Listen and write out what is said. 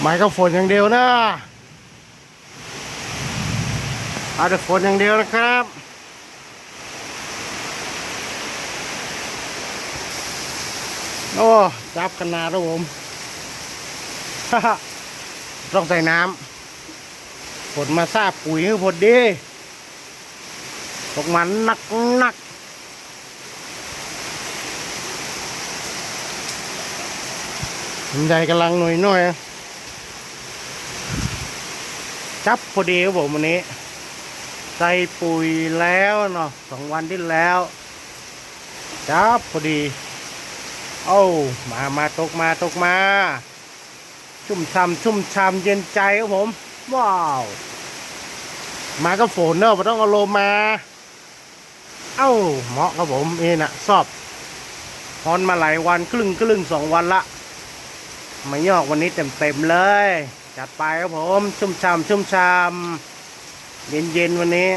ไม้ก็ฝนอย่างเดียวนะอาแต่ฝนอย่างเดียวนะครับโอ้จับกันนาแล้วผมต้องใส่น้ำฝนมาซาบปุ๋ยให้พอดีตกมันหนักหนักลำไยกำลังหน่อยหน่อย จับพอดีครับผมวันนี้ ใส่ปุ๋ยแล้วเนาะสองวันที่แล้ว จับพอดีเอ้ามามาตกมาตกมา ชุ่มช่ำชุ่มช่ำเย็นใจครับผม ว้าว มาก็ฝนเนอะไม่ต้องเอาลมมา เอ้าเหมาะครับผมนี่นะชอบฮอนมาหลายวันครึ่งครึ่งสองวันละ มายอกวันนี้เต็มเต็มเลย จัดไปครับผมชุ่มช่ำชุ่มช่ำเย็นเย็นวันนี้